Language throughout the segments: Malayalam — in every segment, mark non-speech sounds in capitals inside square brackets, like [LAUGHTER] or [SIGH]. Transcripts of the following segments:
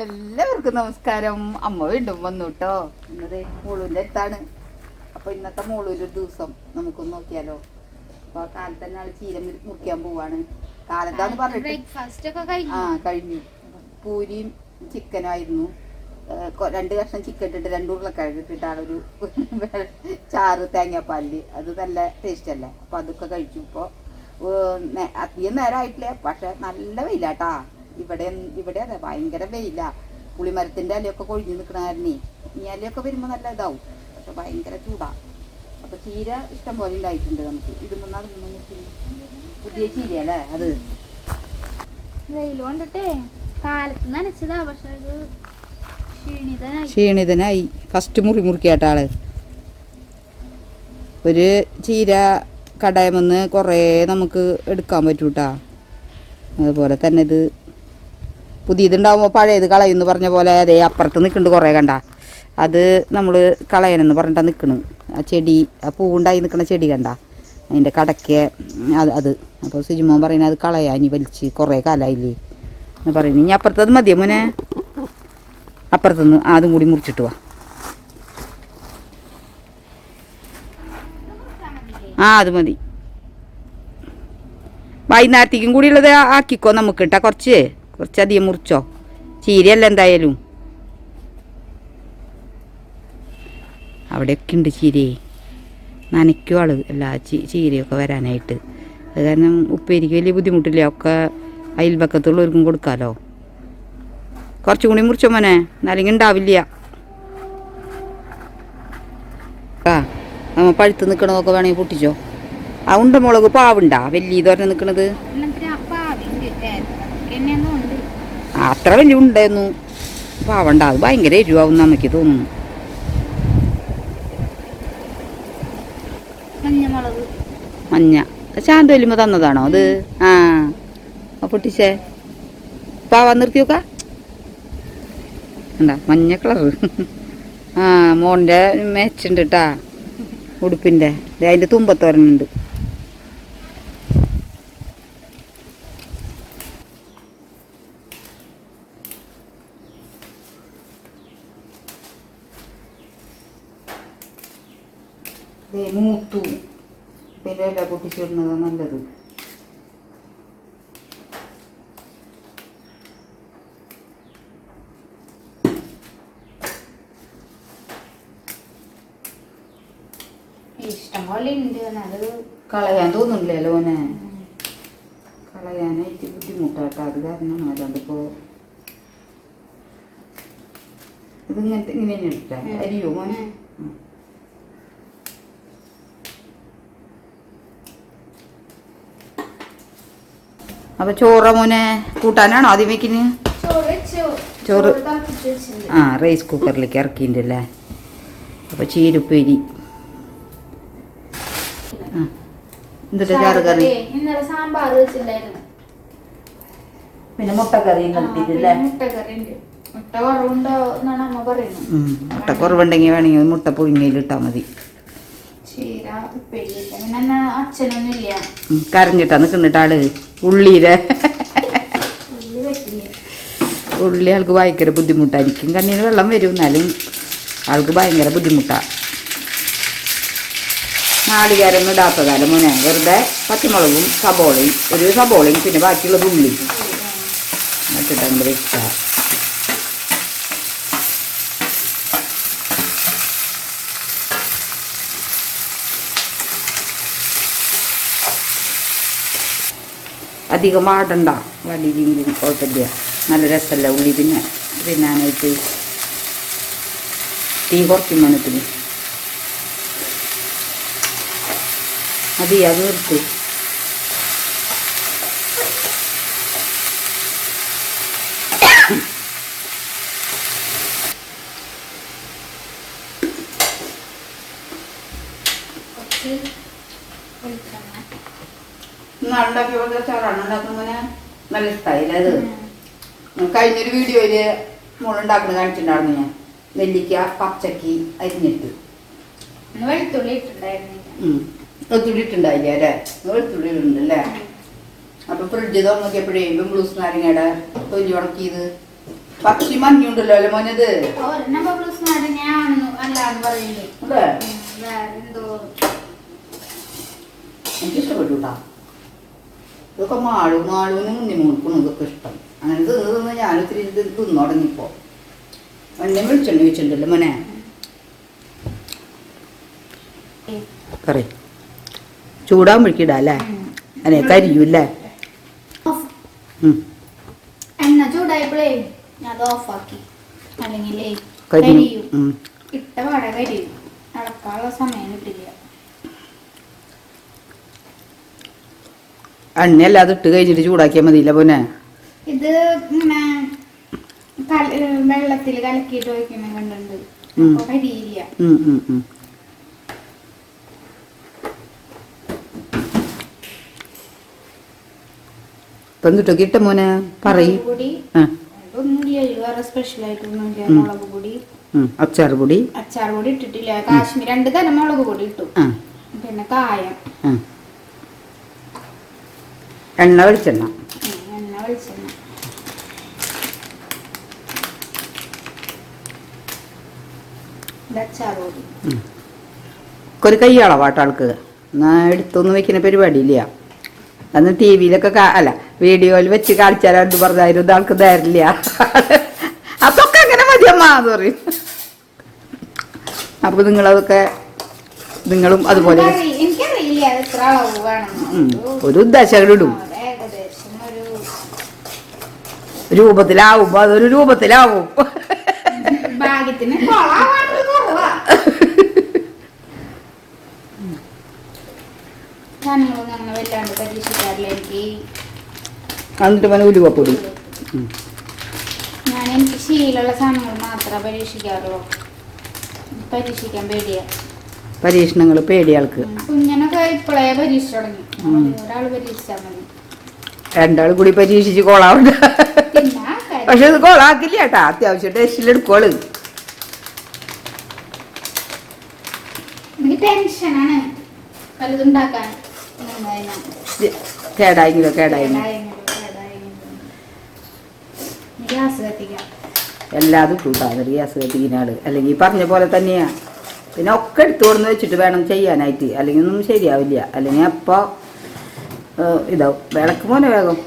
എല്ലാവർക്കും നമസ്കാരം. അമ്മ വീണ്ടും വന്നു കേട്ടോ ഇന്നത് മോളൂന്റെ അടുത്താണ്. അപ്പൊ ഇന്നത്തെ മോളൂര് ഒരു ദിവസം നമുക്കൊന്ന് നോക്കിയാലോ. അപ്പൊ കാലത്ത് തന്നെ ആൾ ചീര മുറി- മുറിക്കാൻ പോവാണ്. കാലത്താന്ന് പറഞ്ഞിട്ട് ആ കഴിഞ്ഞു. പൂരിയും ചിക്കനായിരുന്നു രണ്ട് കഷ്ണം ചിക്കൻ ഇട്ടിട്ട് രണ്ട് ഉരുളക്കിഴങ്ങ് ഇട്ടിട്ട് ആളൊരു [LAUGHS] ചാറ് തേങ്ങാപ്പാലിൽ അത് നല്ല ടേസ്റ്റ് അല്ലേ? അപ്പൊ അതൊക്കെ കഴിച്ചു. ഇപ്പൊ ഏഹ് നേ- അധികം നേരമായിട്ടില്ല പക്ഷെ നല്ല വെയിലാട്ടാ. ഇവിടെ ഇവിടെ അതെ ഭയങ്കര വെയില. പുളിമരത്തിന്റെ അലയൊക്കെ കൊഴിഞ്ഞു നിൽക്കണായിരുന്നേ ഇനി ഈ ഇലയൊക്കെ വരുമ്പോ നല്ല ഇതാവും. പക്ഷെ ഭയങ്കര ചൂടാ. അപ്പൊ ചീര ഇഷ്ടം പോലെ ഉണ്ടായിട്ടുണ്ട് നമുക്ക്. ഇടുമ്പോ പുതിയ പുതിയ ചീരയല്ലേ അത്? വെയിൽ കൊണ്ടിട്ടേ കാലത്ത് നനച്ചതാ. പക്ഷെ അത് ക്ഷീണിതനായി. ഫസ്റ്റ് മുറി മുറിക്കാട്ട ആൾ. ഒരു ചീര കടയമെന്ന് കുറേ നമുക്ക് എടുക്കാൻ പറ്റൂട്ടാ. അതുപോലെ തന്നെ ഇത് പുതിയതുണ്ടാവുമ്പോൾ പഴയത് കളയുമെന്ന് പറഞ്ഞ പോലെ അതേ അപ്പുറത്ത് നിൽക്കുന്നുണ്ട് കുറേ കണ്ട. അത് നമ്മൾ കളയണമെന്ന് പറഞ്ഞിട്ടാണ് നിൽക്കണ് ആ ചെടി ആ പൂവുണ്ടായി നിൽക്കുന്ന ചെടി കണ്ട. അതിന്റെ കടയ്ക്ക് അത് അത്. അപ്പോൾ സുജിമോൻ പറയുന്നത് അത് കളയാ ഇനി വലിച്ച് കുറേ കാലമായില്ലേ എന്ന് പറയുന്നത് ഇനി അപ്പുറത്ത് അത് മതിയോ മുനെ? അപ്പുറത്തുനിന്ന് അതും കൂടി മുറിച്ചിട്ട് വാ. ആ അത് മതി. വൈകുന്നേരത്തേക്കും കൂടി ഉള്ളത് ആക്കിക്കോ നമുക്ക് കേട്ടാ കുറച്ച്. കുറച്ചധികം മുറിച്ചോ? ചീരയല്ല എന്തായാലും. അവിടെയൊക്കെ ഉണ്ട് ചീരയെ നനയ്ക്കും ആൾ എല്ലാ ചീ- ചീരയൊക്കെ വരാനായിട്ട്. അത് കാരണം ഉപ്പേരിക്ക് വലിയ ബുദ്ധിമുട്ടില്ല? ഒക്കെ അയൽപക്കത്തുള്ളവർക്കും കൊടുക്കാമല്ലോ കുറച്ചും കൂടി മുറിച്ചോ മോനെ? അല്ലെങ്കിൽ ഉണ്ടാവില്ല. ആ നമ്മ പഴുത്ത് നിൽക്കണതൊക്കെ വേണമെങ്കിൽ പൊട്ടിച്ചോ. ആ ഉണ്ടമുളക് പാവുണ്ടാ? വലിയ ഇതുവരെ നിൽക്കണത് എന്നിട്ട് പാവിണ്ട് എന്നെയൊന്നും ഉണ്ട് ആ, അത്ര വലിയ ഉണ്ടായിരുന്നു പാവണ്ട അത് ഭയങ്കര എരിവാവുന്ന എനിക്ക് തോന്നുന്നു. മഞ്ഞ ചാന്ത വലിയുമ്പോൾ തന്നതാണോ അത്? ആ. പൊട്ടിച്ചേ. പാവാൻ നിർത്തി നോക്ക എന്താ മഞ്ഞ കളർ ആ മോന്റെ മേച്ചുണ്ട് കേട്ടാ ഉടുപ്പിന്റെ. അതിന്റെ തുമ്പത്തോരനുണ്ട് ദേ മൂത്തു പിന്നെ ഇല നല്ലത്. ഇഷ്ടം ഉണ്ട്. അത് കളയാൻ തോന്നുന്നില്ലല്ലോ ഓനെ കളയാനായിട്ട് ബുദ്ധിമുട്ടാട്ടോ. അത് കാരണം അല്ലാണ്ട് ഇപ്പോ ഇതിങ്ങനത്തെ ഇങ്ങനെ തന്നെ അരിയോ മോനെ? അപ്പൊ ചോറ മോനെ കൂട്ടാനാണോ ആദ്യം വെക്കിന്? ചോറ് ആ റൈസ് കുക്കറിലേക്ക് ഇറക്കിയിട്ടുണ്ടല്ലേ അപ്പൊ ചീരുപ്പേരി. ആ എന്നിട്ട് ചാറ് കറി? പിന്നെ മുട്ടക്കറി ഉണ്ട് മുട്ട കുറവുണ്ടെങ്കിൽ വേണമെങ്കിൽ മുട്ട പുഴുങ്ങിയിലിട്ടാൽ മതി. കരഞ്ഞിട്ടാ നിക്കുന്നിട്ടാൾ ആൾ? ഉള്ളിയിലെ. ഉള്ളി ആൾക്ക് ഭയങ്കര ബുദ്ധിമുട്ടായിരിക്കും. കണ്ണിന് വെള്ളം വരും. എന്നാലും ആൾക്ക് ഭയങ്കര ബുദ്ധിമുട്ടാണ് നാളികേരൊന്നും ഇടാത്ത കാലം മുന്നേ വെറുതെ പച്ചമുളകും സബോളയും ഒരു സബോളയും പിന്നെ ബാക്കിയുള്ളത് ഉള്ളി. ഇട്ടിട്ട് അങ്ങോട്ട് വെക്കുക. അധികം വാടണ്ട വടിയിലെങ്കിലും കുഴപ്പമില്ല. നല്ല രസമല്ല ഉള്ളി പിന്നെ? തിന്നാനായിട്ട്. തീ കുറയ്ക്കും മണത്തിന്. മതി അത് നിർത്ത്. കുറച്ച് വെളിച്ചെണ്ണ ഉണ്ടാക്കിയ പോലെ ചോറാണ് ഉണ്ടാക്കുന്നതിന് നല്ല ഇഷ്ടമായില്ല അത്? കഴിഞ്ഞൊരു വീഡിയോയിൽ മുളുണ്ടാക്കുന്നത് കാണിച്ചിട്ടുണ്ടായിരുന്നു ഞാൻ. നെല്ലിക്ക പച്ചക്കി അരിഞ്ഞിട്ട്. വെളുത്തുള്ളി ഇട്ടുണ്ടായില്ലേ അല്ലേ? വെളുത്തുള്ളി ഉണ്ടല്ലേ അപ്പൊ ഫ്രിഡ്ജ് തുറന്നോക്കിയപ്പോഴേ ബ്ലൂസ് നാരങ്ങയുടെ തൊലി ഉണക്കിയത്. പക്ഷി മഞ്ഞുണ്ടല്ലോ അല്ലെ മോനത്? എനിക്കിഷ്ടപ്പെട്ടു ബബിൾസ് ഇതൊക്കെ മാളു മാളുവിന് മുന്നിൽ മുൾക്കണം ഇതൊക്കെ ഇഷ്ടം. അങ്ങനെ തിന്ന് ഞാൻ ഒത്തിരി ഇത് തിന്നു തുടങ്ങിപ്പോ. എന്നെ വിളിച്ചെണ്ണ വെച്ചിട്ടുണ്ടല്ലോ മോനെ. കറി ചൂടാകുമ്പോഴേക്കിടാ അല്ലേ? ഉം. അതെ കരിയൂല്ലേ. എണ്ണ ചൂടായപ്പോഴേ ഞാൻ ഓഫാക്കി അല്ലെങ്കിൽ. ഇട്ട പാടെ കരിയും. നടക്കാനുള്ള സമയം കിട്ടില്ല. എണ്ണയല്ലാതെ ഇട്ട് കഴിഞ്ഞിട്ട് ചൂടാക്കിയാൽ മതിയില്ല പോനെ ഇത് വെള്ളത്തിൽ കലക്കിയിട്ട് ഒഴിക്കുന്ന കണ്ടുണ്ട്. ഇപ്പൊ എന്തിട്ടൊക്കെ ഇട്ട മോനെ? പറയ്. അച്ചാർ പൊടി. അച്ചാർ പൊടി ഇട്ടിട്ടില്ല. കാശ്മീർ രണ്ട് തരം മുളക് പൊടി ഇട്ടു. പിന്നെ കായം. എണ്ണ വെളിച്ചെണ്ണ. എണ്ണ വെളിച്ചെണ്ണ ഒരു കൈയളവാട്ട ആൾക്ക്. എന്നാ എടുത്തൊന്നും വെക്കുന്ന പരിപാടിയില്ല. അന്ന് ടി വിയിലൊക്കെ അല്ല വീഡിയോയിൽ വെച്ച് കാണിച്ചാലും പറഞ്ഞായിരുന്നു ഇത് ആൾക്ക് തരില്ല [LAUGHS] അതൊക്കെ അങ്ങനെ മതിയമ്മ എന്ന് പറയും. അപ്പൊ നിങ്ങളതൊക്കെ നിങ്ങളും അതുപോലെ ഒരു ഏകദേശം ഒരു രൂപത്തിലാവുമ്പോ അതൊരു രൂപത്തിലാവും ഭാഗ്യത്തിന് കൊളാവാണ്ട് കുറവാ സാധനങ്ങളൊന്നും അങ്ങനെ വല്ലാണ്ട് അതൊരു രൂപത്തിലാവും. എന്നിട്ട് പിന്നെ ഉലുവപ്പൊടി. ഞാൻ എനിക്ക് ശീലമുള്ള സാധനങ്ങൾ മാത്രമേ പരീക്ഷിക്കാറുള്ളൂ. പരീക്ഷിക്കാൻ പേടിയാ. പരീക്ഷണങ്ങൾ പേടിയാൾക്ക്. കുഞ്ഞനൊക്കെ ഇപ്പോഴേ പരീക്ഷ തുടങ്ങി. ഒരാൾ പരീക്ഷിച്ചാൽ മതി. രണ്ടാളും കൂടി പരീക്ഷിച്ച് കോളാവുണ്ട് പക്ഷെ ഇത് കോളാക്കില്ല കേട്ടാ. അത്യാവശ്യം ടേസ്റ്റിലെടുക്കോൾ കേടായെങ്കിലോ കേടായെങ്കിലോ? എല്ലാതും ഇട്ടുണ്ടാകും ഗ്യാസ് കത്തിക്കുന്നാൾ അല്ലെങ്കിൽ പറഞ്ഞ പോലെ തന്നെയാ. പിന്നെ ഒക്കെ എടുത്തു കൊടുന്ന് വെച്ചിട്ട് വേണം ചെയ്യാനായിട്ട്. അല്ലെങ്കിൽ ഒന്നും ശരിയാവില്ല. അല്ലെങ്കിൽ അപ്പോൾ ഇതാവും. വിളക്ക് പോലെ വേഗം.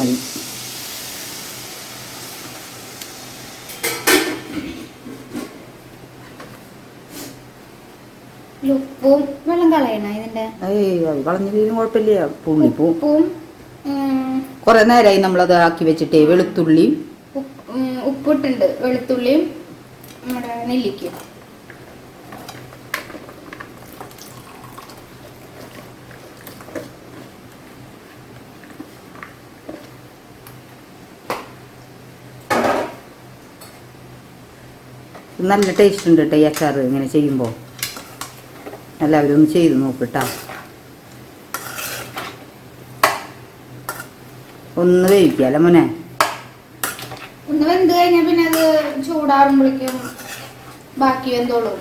മതി? ഉപ്പും വെള്ളം കളയണ ഇതിന്റെ? കളഞ്ഞില്ലെങ്കിലും കുഴപ്പമില്ല. പുള്ളിപ്പൂ ഉപ്പും കുറേ നേരമായി നമ്മളത് ആക്കി വെച്ചിട്ടേ വെളുത്തുള്ളി ഉപ്പ്- ഉം, ഉപ്പിട്ടുണ്ട്. വെളുത്തുള്ളിയും നമ്മുടെ നെല്ലിക്കും നല്ല ടേസ്റ്റ് ഉണ്ട് കേട്ടോ ഈ അച്ചാർ ഇങ്ങനെ ചെയ്യുമ്പോൾ എല്ലാവരും ഒന്ന് ചെയ്ത് നോക്കിട്ടാ ഒന്ന് വേവിക്കാല്ല മോനെ? ഒന്ന് വെന്ത് കഴിഞ്ഞാൽ പിന്നെ അത് ചൂടാറുമ്പോഴേക്കും ബാക്കി വെന്തോളൂ.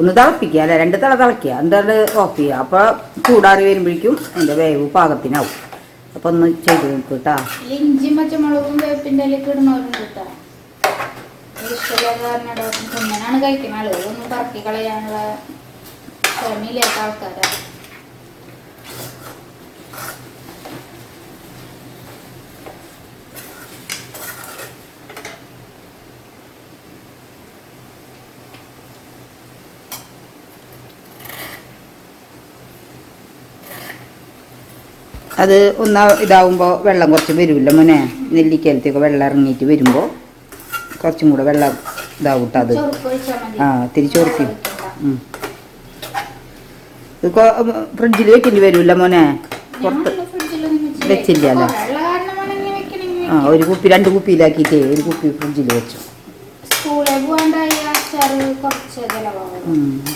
ഒന്ന് തിളപ്പിക്കുക അല്ലെ രണ്ട് തിള തിളക്കുക എന്തായാലും ഓഫ് ചെയ്യുക. അപ്പോൾ ചൂടാറി വരുമ്പോഴേക്കും അതിന്റെ വേവ് പാകത്തിനാവും. അപ്പോൾ ഒന്ന് ചെയ്ത് നോക്കൂ കേട്ടാ ഇഞ്ചിയും പച്ചമുളകും വേപ്പിന്റെ ഇലയൊക്കെ ഇടുന്നവരുണ്ട് കേട്ടോ ഇഷ്ടമില്ലാത്ത കഴിക്കുന്ന കഴിക്കുന്ന ആളുകളൊന്നും പറക്കി കളയാനുള്ള ക്ഷമയില്ലാത്ത ആൾക്കാരാ. അത് ഒന്ന് ഇതാവുമ്പോൾ വെള്ളം കുറച്ച് വരുമല്ലോ മോനെ. നെല്ലിക്കലത്തേക്ക് വെള്ളം ഇറങ്ങിയിട്ട് വരുമ്പോൾ കുറച്ചും കൂടെ വെള്ളം ഇതാവും അത്. ആ തിരിച്ച് ഉറക്കി ഒഴിക്കണ്ട. ഉം. ഇത് ഫ്രിഡ്ജിൽ വെക്കേണ്ടി വരുമല്ലോ മോനെ. പുറത്ത് വെച്ചില്ല. അല്ലേ ആ ഒരു കുപ്പി രണ്ട് കുപ്പിയിലാക്കിയിട്ടേ ഒരു കുപ്പി ഫ്രിഡ്ജിൽ വെച്ചു.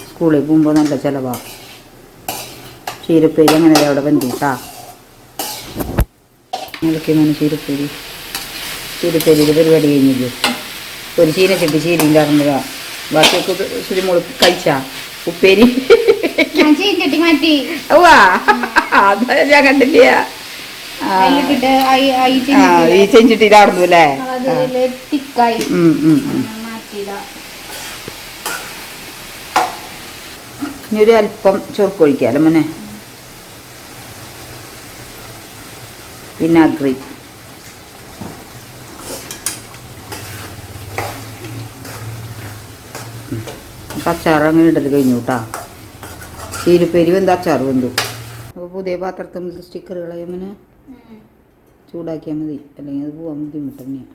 സ്കൂളിൽ പോകുമ്പോൾ നല്ല ചിലവാണ് ചീരപ്പേരി അങ്ങനെ അവിടെ വെന്തിട്ടാ? നിലയ്ക്കുന്നതിന് ചീരപ്പേരി ചീരപ്പേരിയുടെ പരിപാടി കഴിഞ്ഞില്ലേ? ഒരു ചീന ചെട്ടി ചീരയിന്റെ അറിഞ്ഞ ബാക്കിയൊക്കെ സുരിമോൾ കഴിച്ചാ? ഉപ്പേരി? ഞാൻ അത് കണ്ടില്ല ഈ ചീഞ്ചട്ടിയിൽ ചെഞ്ചിട്ടിലായിരുന്നു അല്ലേ? ഇനി ഒരു അല്പം ചൊറുക്കൊഴിക്കാലോ മോനെ. വിനാഗ്രി. അച്ചാറ് അങ്ങനെ ഇടൽ കഴിഞ്ഞു കേട്ടാ ചീരുപ്പേരി വെന്ത് അച്ചാറ് വെന്തു. അപ്പോൾ പുതിയ പാത്രത്തിൽ സ്റ്റിക്കറുകളെ അങ്ങനെ ചൂടാക്കിയാൽ മതി. അല്ലെങ്കിൽ അത് പോകാൻ ബുദ്ധിമുട്ട് തന്നെയാണ്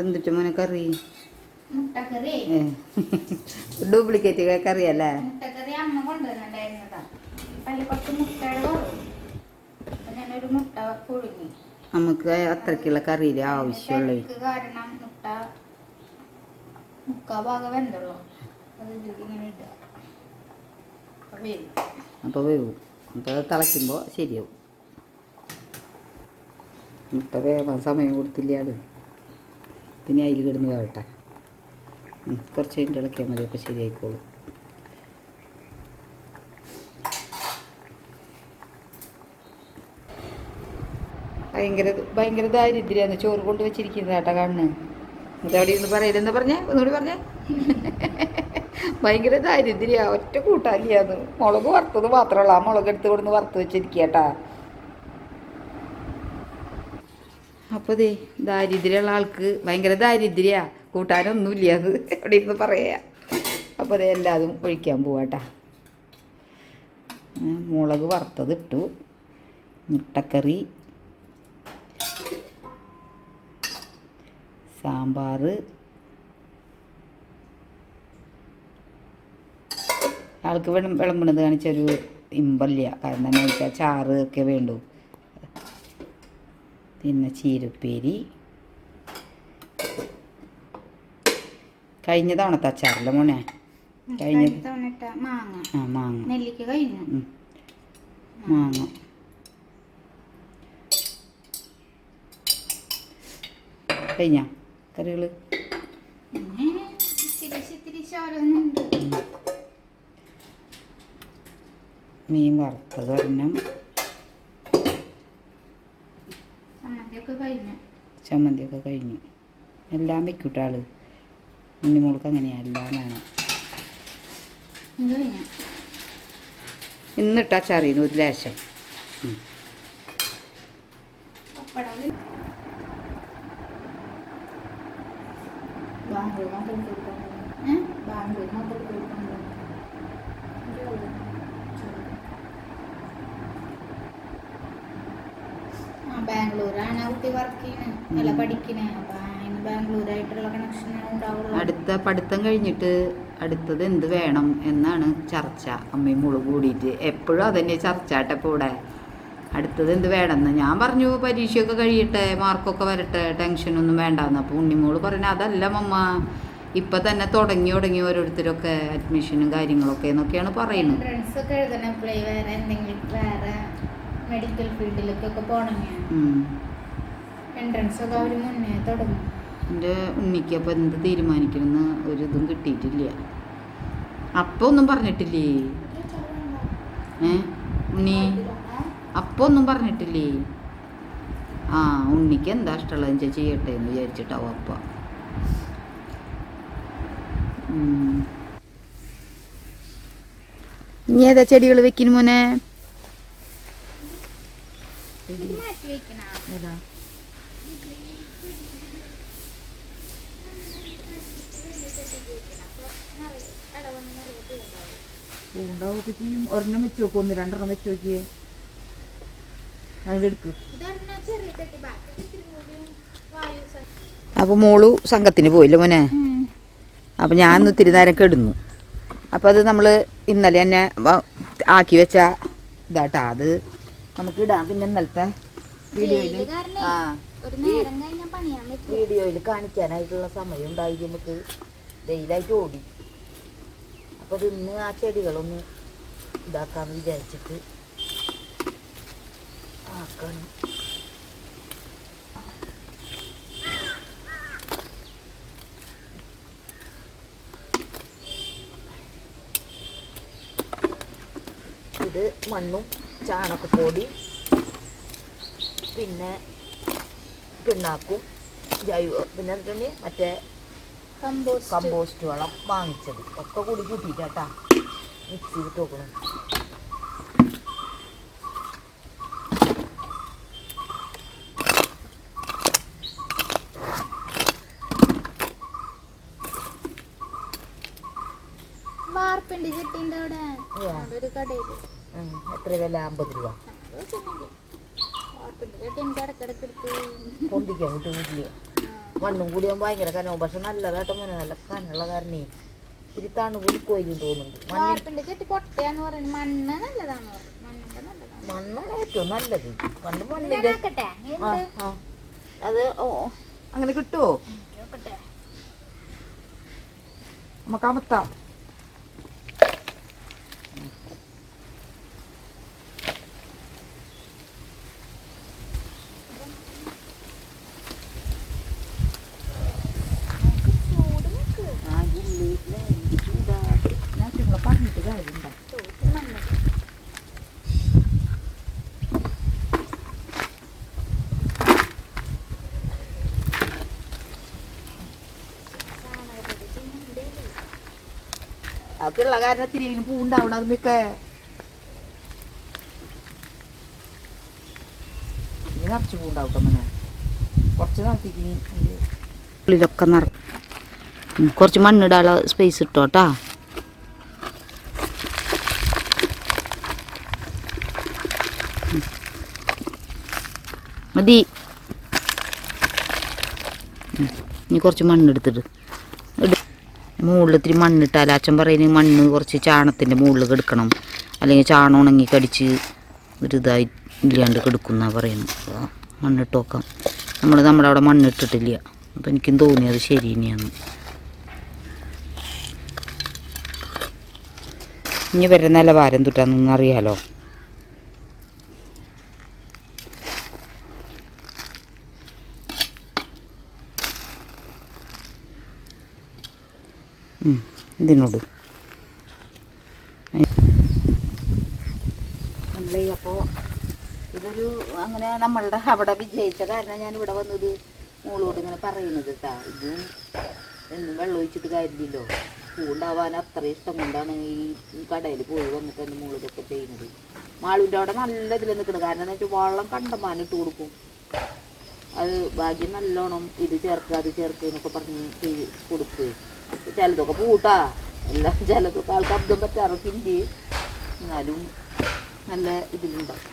എന്തിട്ട് മോനെ കറി? ഡ്യൂപ്ലിക്കേറ്റ് കറി അല്ലേ നമുക്ക് അത്രക്കുള്ള കറിയിൽ വരും അപ്പോൾ വേവും. അപ്പോൾ അത് തിളയ്ക്കുമ്പോൾ ശരിയാവും. മുട്ട വേവാൻ സമയം കൊടുത്തില്ല അത്. പിന്നെ അതിൽ കിടന്ന് വേവട്ടെ കുറച്ച് കഴിഞ്ഞിട്ട് ഇളക്കിയാൽ മതി അപ്പോൾ ശരിയായിക്കോളും. ഭയങ്കര ഭയങ്കര ദാരിദ്ര്യമാണ് ചോറ് കൊണ്ട് വെച്ചിരിക്കുന്നത് കേട്ടാ കണ്ണ്. ഇതവിടെ ഇരുന്ന് പറയില്ലെന്ന് പറഞ്ഞേ? ഒന്നുകൂടി പറഞ്ഞേ. ഭയങ്കര ദാരിദ്ര്യ ഒറ്റ കൂട്ടാലിയാന്ന്. മുളക് വറുത്തത് മാത്രമല്ല ആ മുളക് എടുത്ത് കൊടുന്ന് വറുത്ത് വെച്ചിരിക്കട്ടാ അപ്പോൾ ദേ ദാരിദ്ര്യമുള്ള ആൾക്ക് ഭയങ്കര ദാരിദ്ര്യ. കൂട്ടാനൊന്നുമില്ല അത് അവിടെ ഇരുന്ന് പറയാ. അപ്പോൾ അതേ എല്ലാതും ഒഴിക്കാൻ പോവാട്ടാ. മുളക് വറുത്തത് ഇട്ടു മുട്ടക്കറി. സാമ്പാർ ആൾക്ക് വിളമ്പണത് കാണിച്ചൊരു ഇമ്പല്ല കാരണം എന്താ വെച്ചാൽ ചാറ് ഒക്കെ വേണ്ടു. പിന്നെ ചീരപ്പേരി. കഴിഞ്ഞ തവണത്തെ അച്ചാറില്ല മോനെ? കഴിഞ്ഞ മാങ്ങ. ആ മാങ്ങ. നെല്ലിക്ക കഴിഞ്ഞു. മാങ്ങ. കഴിഞ്ഞ കറികൾ ഓരോന്നുണ്ട് മീൻ വറുത്തത് ഒരെണ്ണം സമ്മതിയൊക്കെ കഴിഞ്ഞു ചമ്മന്തിയൊക്കെ കഴിഞ്ഞു. എല്ലാം വെക്കൂട്ട ആൾ. ഉണ്ണിമോൾക്ക് അങ്ങനെയാ എല്ലാം വേണം. ഇന്നിട്ടാ ചറിയുന്നു ഒരു ലേശം. ബാംഗ്ലൂർ മാത്രം ബാംഗ്ലൂർ മാത്രം കൊടുക്കാൻ ആ ബാംഗ്ലൂരാണ് ആ കുട്ടി വർക്ക് ചെയ്യണേ. അല്ല പഠിക്കണേ. അപ്പൊ അതിന് ബാംഗ്ലൂരായിട്ടുള്ള കണക്ഷനാണ് ഉണ്ടാവുള്ളൂ അടുത്ത പഠിത്തം കഴിഞ്ഞിട്ട് അടുത്തത് എന്ത് വേണം എന്നാണ് ചർച്ച. അമ്മയും മുളു കൂടിയിട്ട് എപ്പോഴും അതന്നെ ചർച്ച കേട്ടോ ഇപ്പോൾ ഇവിടെ. അടുത്തത് എന്ത് വേണമെന്ന്. ഞാൻ പറഞ്ഞു പരീക്ഷയൊക്കെ കഴിയട്ടെ മാർക്കൊക്കെ വരട്ടെ ടെൻഷനൊന്നും വേണ്ടെന്ന്. അപ്പോൾ ഉണ്ണിമോൾ പറഞ്ഞു അതല്ല മമ്മ ഇപ്പം തന്നെ തുടങ്ങി തുടങ്ങി ഓരോരുത്തരൊക്കെ അഡ്മിഷനും കാര്യങ്ങളൊക്കെ എന്നൊക്കെയാണ് പറയുന്നത്. മെഡിക്കൽ ഫീൽഡിലേക്കൊക്കെ പോകണമെങ്കിൽ. എൻട്രൻസ് ഒക്കെ അവർ മുന്നേ തുടങ്ങും. എന്റെ ഉണ്ണിക്ക് അപ്പോൾ എന്ത് തീരുമാനിക്കണമെന്ന് ഒരു ഇതും കിട്ടിയിട്ടില്ല. അപ്പം ഒന്നും പറഞ്ഞിട്ടില്ലേ? ഏ? ഉണ്ണി? അപ്പം ഒന്നും പറഞ്ഞിട്ടില്ലേ? ആ ഉണ്ണിക്ക് എന്താ ഇഷ്ടമുള്ളത് വെച്ചാൽ ചെയ്യട്ടെ എന്ന് വിചാരിച്ചിട്ടാവും അപ്പ. ഇനി ഏതാ ചെടികൾ വെക്കുന്നു മോനെ മാറ്റി ഉണ്ടാവൊക്കെ ചെയ്യും ഒരെണ്ണം വെച്ച് നോക്കും ഒന്ന് രണ്ടെണ്ണം വെച്ച് നോക്കിയേ. അതിലെടുക്ക് അപ്പോൾ മോളു സംഘത്തിന് പോയില്ല മോനെ? അപ്പോൾ ഞാൻ ഇന്ന് തിരുനേരം കെടുന്നു. അപ്പൊ അപ്പോൾ അത് നമ്മൾ ഇന്നലെ തന്നെ ആക്കി വെച്ച ഇതാട്ടാ. അത് നമുക്ക് ഇടാം. പിന്നെ ഇന്നലത്തെ വീഡിയോയിൽ ആ. വീഡിയോയിൽ കാണിക്കാനായിട്ടുള്ള സമയം ഉണ്ടായി നമുക്ക് ഡെയിലായിട്ട് ഓടി. അപ്പോൾ ഇന്ന് ആ ചെടികളൊന്ന് ഇതാക്കാന്ന് വിചാരിച്ചിട്ട് ആക്കണം. ഇത് മണ്ണും ചാണകപ്പൊടി പിന്നെ പിണ്ണാക്കും ജൈവ പിന്നെ തന്നെ മറ്റേ കമ്പോസ്റ്റ്. കമ്പോസ്റ്റ് വളം വാങ്ങിച്ചത്. ഒക്കെ കൂടി കൂട്ടിയിട്ടാ മിക്സ് ചെയ്തിട്ട് നോക്കണം എത്ര വില? അമ്പത് രൂപ. പൊന്തിക്കാൻ വിട്ട് വീട്ടിൽ മണ്ണും കൂടി ആകുമ്പോൾ ഭയങ്കര കനവും. പക്ഷെ നല്ലതാട്ടോ മോനെ നല്ല കനുള്ള കാരണേ. ഇത്തിരി തണു കോയിലും തോന്നുന്നുണ്ട്. മണ്ണ് മണ്ണാണ് ഏറ്റവും നല്ലത്. പണ്ട് മണ്ണിന്റെ അത് ഓ അങ്ങനെ കിട്ടുമോ നമുക്ക് അമർത്താം ചൂട് നിൽക്ക് ആ ഉള്ളി ചൂടാക്കി ഞാൻ നിങ്ങൾ പറഞ്ഞിട്ട് കാര്യമുണ്ടോ ചൂട് മണ്ണ് ചാണകപ്പൊടി ചിന്തയില്ലേ അതൊക്കെയുള്ള കാരണത്തിന് ഇതിന് പൂണ്ടാവണം അത് മിക്ക ഇനി നിറച്ച് പൂണ്ടാവട്ടെ മോനെ. കുറച്ച് നടത്തിക്ക് ഉള്ളിലൊക്കെ നിറ കുറച്ച് മണ്ണിടാനുള്ള സ്പേസ് ഇട്ടോട്ടാ മതി. ഇനി കുറച്ച് മണ്ണെടുത്തിട്ട് മുകളിൽ ഇത്തിരി മണ്ണിട്ടാൽ അച്ഛൻ പറയുന്നത് മണ്ണ് കുറച്ച് ചാണത്തിന്റെ മുകളിൽ കെടുക്കണം. അല്ലെങ്കിൽ ചാണം ഉണങ്ങി കടിച്ച് ഒരു ഇതായി ഇല്ലാണ്ട് കെടുക്കുന്ന പറയുന്നു അപ്പോൾ മണ്ണിട്ട് നോക്കാം. നമ്മൾ നമ്മുടെ അവിടെ മണ്ണിട്ടിട്ടില്ല. അപ്പം എനിക്കും തോന്നി അത് ശരി തന്നെയാണ്. ഇനി വരെ നിലവാരം തൊട്ടാന്നൊന്നും അറിയാലോ ഇതിനോട്. അപ്പോൾ ഇതൊരു അങ്ങനെ നമ്മളുടെ അവിടെ വിജയിച്ച കാരണം ഞാൻ ഇവിടെ വന്നത് മോളോട് ഇങ്ങനെ പറയുന്നത് കേട്ടാ ഇതും എന്നും വെള്ളം ഒഴിച്ചിട്ട് കാര്യമില്ലല്ലോ. പൂണ്ടാവാൻ അത്ര ഇഷ്ടം കൊണ്ടാണ് ഈ കടയിൽ പോയി വന്നിട്ട് എന്റെ മോളിലൊക്കെ ചെയ്യുന്നത്. മാളുവിന്റെ അവിടെ നല്ല ഇതിൽ നിൽക്കുന്നത് കാരണം എന്താ വെച്ചാൽ വെള്ളം കണ്ടമാനം ഇട്ട് കൊടുക്കും. അത് ഭാഗ്യം നല്ലോണം ഇത് ചേർക്കുക അത് ചേർക്കുക എന്നൊക്കെ പറഞ്ഞ് കൊടുക്കുകയും കൊടുക്കുക ചിലതൊക്കെ പൂട്ടാ. എല്ലാം ചിലതൊക്കെ ആൾക്ക് അബ്ദം പറ്റാറൊക്കെ ഉണ്ട് എന്നാലും നല്ല ഇതിലുണ്ടാവും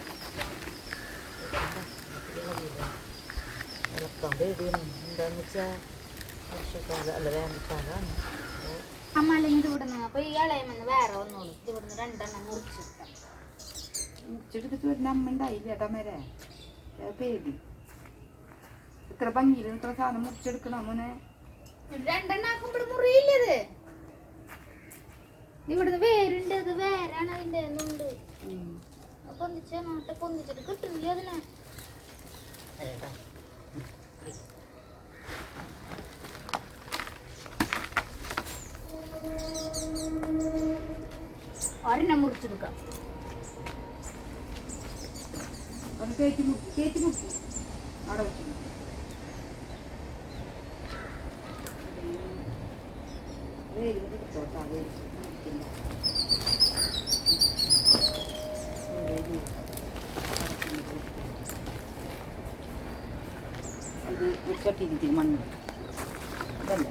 രണ്ടെണ്ണം അമ്മ പേടി. ഇത്ര ഭംഗിയിൽ ഇത്ര സാധനം മുറിച്ചെടുക്കണം മോനെ? ഒരെണ്ണം മുറിച്ചെടുക്കാം കേറ്റി മുട്ടി കയറ്റി മുട്ടി അവിടെ വെച്ചു വേര് പിടിച്ചോട്ടാ വേര് പിടിക്കില്ല. വേര് ഇത് ചട്ടിയിലിത്തിരി മണ്ണ് അതല്ല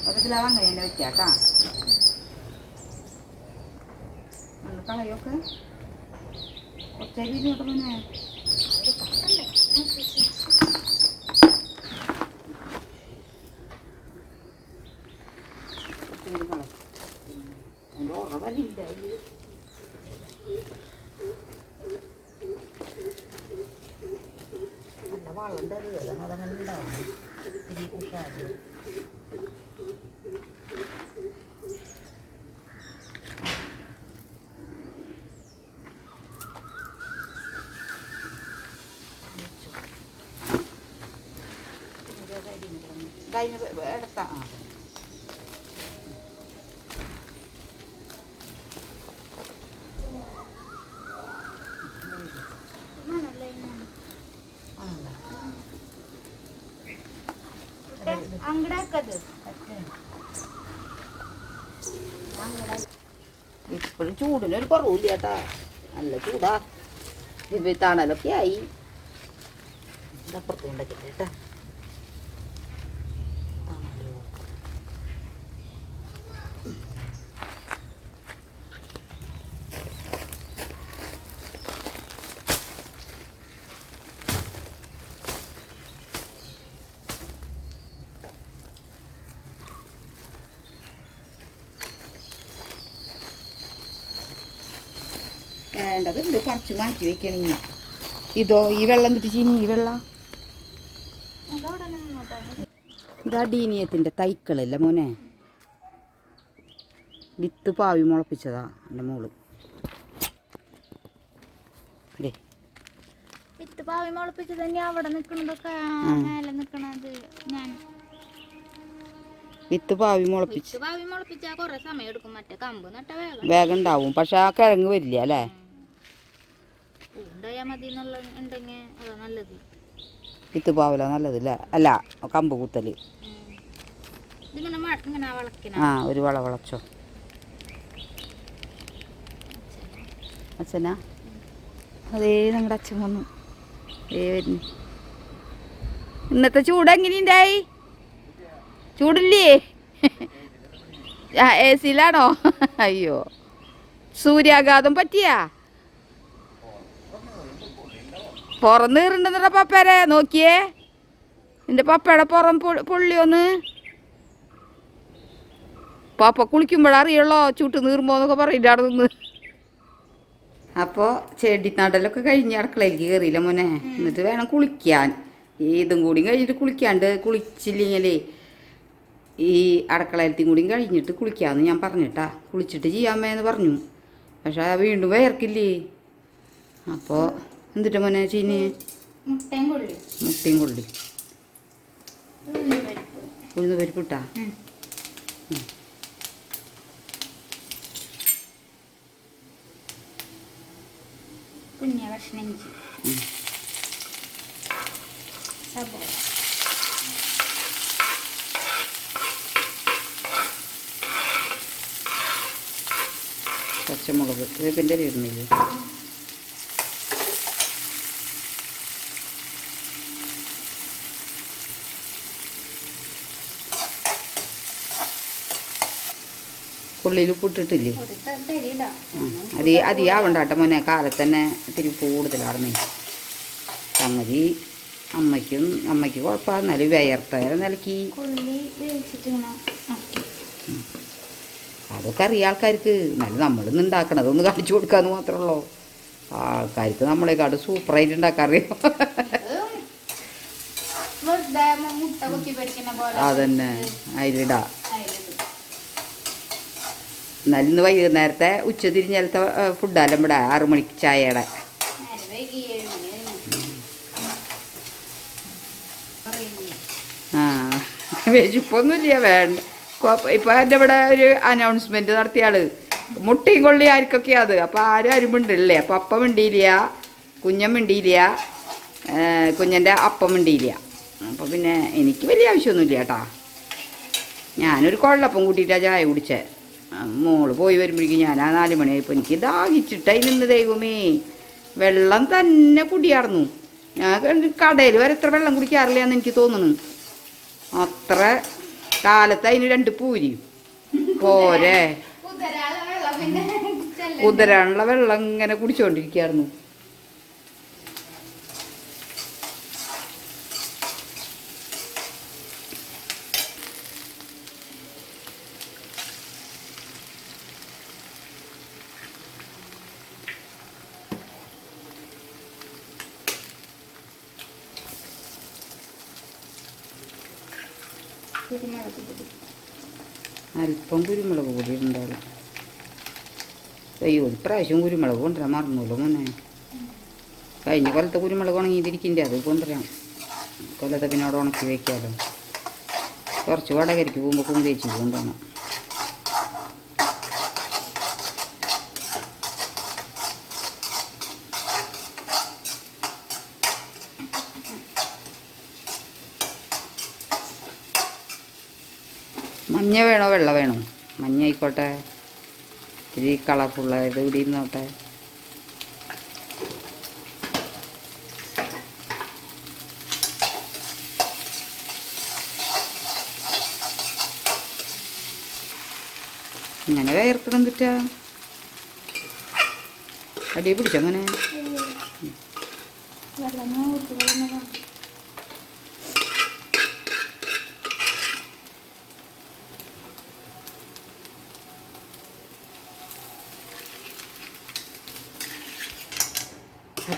അതൊക്കെ അങ്ങനെ തന്നെ വെക്കാട്ടാ മണ്ണ് കളയൊക്കെ കുറച്ചേരി ഇങ്ങോട്ട് പിന്നെ കുറച്ചുകൂടി കള അതിന്റെ ഉറവലില്ല അതിൽ വളം അതങ്ങനെ ഉണ്ടാവും ഇത്തിരി ഉഷാറ് എടുത്താ ആ അങ്ങടാക്കത് ഇപ്പോഴും ചൂടിനൊരു കുറവില്ല കേട്ടാ നല്ല ചൂടാ. ഇവ തണലൊക്കെ ആയി. ഇതപ്പുറത്ത് കുറച്ച് മാറ്റി വെക്കണിങ്ങനെ ഇതോ ഈ വെള്ളം തിരിച്ചിനി ഈ വെള്ളം? ഇതാ ഡീനിയത്തിന്റെ തൈക്കളല്ല മോനെ? വിത്ത് പാവി മുളപ്പിച്ചതാ എന്റെ മോൾ. വിത്ത് പാവി മുളപ്പിച്ചത് തന്നെ അവിടെ നിക്കണതൊക്കെ ഉം. മേലെ നിക്കണത് ഞാൻ. വിത്ത് പാവി മുളപ്പിച്ച്. പാവി മുളപ്പിച്ചാൽ കുറേ സമയം എടുക്കും. മറ്റേ കമ്പ് നട്ട വേഗം. വേഗം ഉണ്ടാവും. പക്ഷെ ആ കിഴങ്ങ് വരില്ല അല്ലേ? ഉണ്ടായാ മതി എന്നുള്ള ഉണ്ടെങ്കിൽ അതാ നല്ലത്. വിത്ത് പാവല നല്ലതില്ല അല്ല കമ്പ് കുത്തൽ. ഇതിങ്ങനെ മ- ഇങ്ങനെ വളക്കണ ആ ഒരു വള വളച്ചോ. അച്ഛനാ? അതേ നമ്മുടെ അച്ഛൻ വന്നു. ഏ വരുന്നു. ഇന്നത്തെ ചൂട് എങ്ങനെയുണ്ടായി? ചൂടില്ലേ? എ സിയിലാണോ അയ്യോ. സൂര്യാഘാതം പറ്റിയാ? പുറം നീറുണ്ടെന്നടാ പപ്പേരെ നോക്കിയേ. നിന്റെ പപ്പയുടെ പുറം പൊള്ളിയൊന്ന് പാപ്പ കുളിക്കുമ്പോഴറിയുള്ളോ ചൂട്ട് നീറുമ്പോന്നൊക്കെ പറയില്ല അവിടെ നിന്ന്. അപ്പോൾ ചെടി നടലൊക്കെ കഴിഞ്ഞ് അടുക്കളയിലേക്ക് കയറിയില്ല മോനെ. എന്നിട്ട് വേണം കുളിക്കാൻ. ഇതും കൂടിയും കഴിഞ്ഞിട്ട് കുളിക്കാണ്ട് കുളിച്ചില്ലെങ്കിലേ ഈ അടുക്കളയിലത്തെയും കൂടിയും കഴിഞ്ഞിട്ട് കുളിക്കാമെന്ന് ഞാൻ പറഞ്ഞിട്ടാ. കുളിച്ചിട്ട് ചെയ്യാമേന്ന് പറഞ്ഞു. പക്ഷെ വീണ്ടും വേർക്കില്ലേ അപ്പോൾ എന്നിട്ട് മോനെ ചീനി മുട്ടയും കൊള്ളി. ഉഴുന്ന് പരിപ്പിട്ടാ? പച്ചമുളക് ഇതൊക്കെ. സബോള പച്ചമുളക്. വേപ്പിന്റെ ഇടുന്നില്ലേ ഉള്ളിൽ ഉപ്പിട്ടിട്ടില്ലേ തരിയിടാം അത് അതിയാവണ്ടാട്ട കേട്ടോ മോനെ. കാലത്ത് തന്നെ ഇത്തിരി കൂടുതലാർന്നേ. സംഗതി അമ്മയ്ക്കും അമ്മയ്ക്ക് കുഴപ്പമില്ല എന്നാലും വിയർത്ത നിലക്കി. അതൊക്കെ അറിയാം ആൾക്കാർക്ക്. എന്നാലും നമ്മളിന്ന് ഉണ്ടാക്കണത് ഒന്ന് കാണിച്ചു കൊടുക്കാന്ന് മാത്രമേ ഉള്ളൂ. ആൾക്കാർക്ക് നമ്മളെക്കാട് സൂപ്പറായിട്ട് ഉണ്ടാക്കാറിയോ? അതന്നെ. അതിലിടാ എന്നാലും ഇന്ന് വൈകുന്നേരത്തെ ഉച്ച തിരിഞ്ഞാലത്തെ ഫുഡാലും ഇവിടെ ആറു മണിക്ക് ചായയുടെ. ആ വിശപ്പൊന്നുമില്ല വേണ്ട. ഇപ്പൊ എന്റെ ഇവിടെ ഒരു അനൗൺസ്മെന്റ് നടത്തിയാൾ. മുട്ടയും കൊള്ളി ആർക്കൊക്കെയാ അത്? അപ്പൊ ആരും ആരും മിണ്ടില്ലേ അപ്പൊ അപ്പം മിണ്ടിയില്ല കുഞ്ഞൻ മിണ്ടിയില്ല കുഞ്ഞന്റെ അപ്പം മിണ്ടിയില്ല. അപ്പൊ പിന്നെ എനിക്ക് വലിയ ആവശ്യമൊന്നുമില്ല കേട്ടാ. ഞാനൊരു കൊള്ളപ്പം കൂട്ടിയിട്ടാ ചായ കുടിച്ചേ. മോൾ പോയി വരുമ്പോഴേക്കും ഞാൻ ആ നാല് മണിയായപ്പോൾ എനിക്ക് ദാഹിച്ചിട്ടായി നിന്ന് ദൈവമേ. വെള്ളം തന്നെ കുടിയാർന്നു. ഞാൻ കടയിൽ വരെ എത്ര വെള്ളം കുടിക്കാറില്ല എന്ന് എനിക്ക് തോന്നുന്നു. അത്ര കാലത്ത് അതിന് രണ്ട് പൂരി. പോരെ. കുതിരാനുള്ള വെള്ളം ഇങ്ങനെ കുടിച്ചോണ്ടിരിക്കായിരുന്നു അല്പം കുരുമുളക് കൂടി ഉണ്ടാവും അയ്യോ ഇപ്രാവശ്യം കുരുമുളക് കൊണ്ടുവരാൻ മറന്നല്ലോ മോനെ. കഴിഞ്ഞ കൊല്ലത്തെ കുരുമുളക് ഉണങ്ങിയിരിക്കണ്ടേ അത് കൊണ്ടുവരാം. കൊല്ലത്തെ പിന്നെ അവിടെ ഉണക്കി വെക്കാമല്ലോ കുറച്ച് വടകരിക്ക് പോകുമ്പോൾ കുമ്പേച്ചി കൊണ്ടുവരണം മഞ്ഞ വേണോ വെള്ള വേണം. മഞ്ഞ ആയിക്കോട്ടെ ഇത്തിരി കളർഫുള്ളായത് ഇവിടെ ഇരുന്നോട്ടെ. ഇങ്ങനെ വേർക്കണം കിട്ടുക അടിയെ പിടിച്ചങ്ങനെ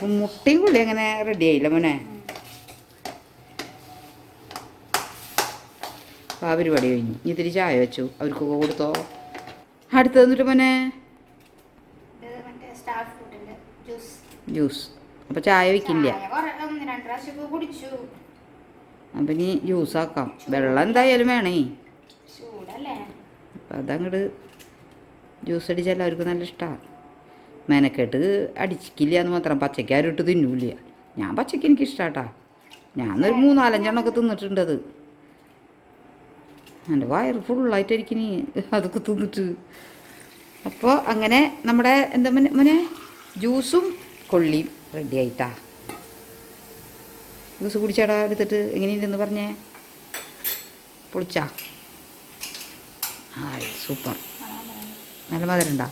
അപ്പം മുട്ടയും കൂടി അങ്ങനെ റെഡി ആയില്ല മോനെ? അപ്പം ആ പരിപാടി കഴിഞ്ഞു. ഇനി ഇത്തിരി ചായ വെച്ചു. അവർക്കൊക്കെ കൊടുത്തോ? അടുത്തത് എന്നിട്ട് മോനെ? ജ്യൂസ് ജ്യൂസ് അപ്പം ചായ കുടിച്ചു. അപ്പം ഇനി ജ്യൂസ് ആക്കാം. വെള്ളം എന്തായാലും വേണേ. അപ്പം അതങ്ങോട്ട് ജ്യൂസ് അടിച്ചാൽ അവർക്ക് നല്ല ഇഷ്ടമാണ് മെനക്കെട്ട് അടിച്ചിക്കില്ല എന്ന് മാത്രം പച്ചയ്ക്ക് ആരും ഇട്ട് തിന്നൂല ഞാൻ പച്ചയ്ക്ക് എനിക്ക് ഇഷ്ടാട്ടാ ഞാൻ ഒരു മൂന്നാലഞ്ചെണ്ണമൊക്കെ തിന്നിട്ടുണ്ടത്. എന്റെ വയറ് ഫുള്ളായിട്ടിരിക്കണി. അതൊക്കെ തിന്നിട്ട്. അപ്പോൾ അങ്ങനെ നമ്മുടെ എന്താ മോനെ ജ്യൂസും കൊള്ളിയും റെഡി ആയിട്ടാ. ജ്യൂസ് കുടിച്ചാടാ എടുത്തിട്ട് എങ്ങനെയുണ്ടെന്ന് പറഞ്ഞേ? പൊളിച്ചാ. ആ സൂപ്പർ നല്ല മധുരം ഉണ്ടാ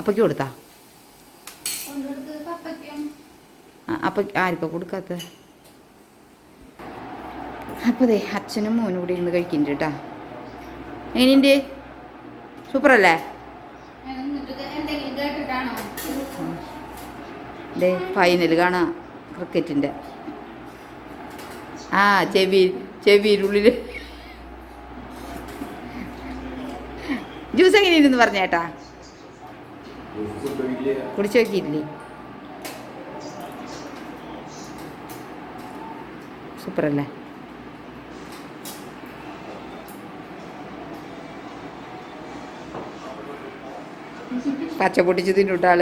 അപ്പയ്ക്ക് കൊടുത്താ? അപ്പ ആർക്കാ കൊടുക്കാത്ത? അപ്പോൾ അതെ അച്ഛനും മോനും കൂടി ഇരുന്ന് കഴിക്കുന്നുണ്ട് കേട്ടാ എങ്ങനെയുണ്ട് സൂപ്പറല്ലേ? അതെ ഫൈനൽ കാണാം ക്രിക്കറ്റിന്റെ ആ ചെവി ചെവിയിലുള്ളിൽ. ജ്യൂസ് എങ്ങനെയുണ്ടെന്ന് പറഞ്ഞേട്ടാ? കുടിച്ചു നോക്കിയില്ലേ സൂപ്പറല്ലേ? പച്ച പൊട്ടിച്ച് തിന്നിട്ടാൾ.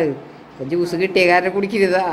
ജ്യൂസ് കിട്ടിയ കാരണം കുടിക്കരുതാ.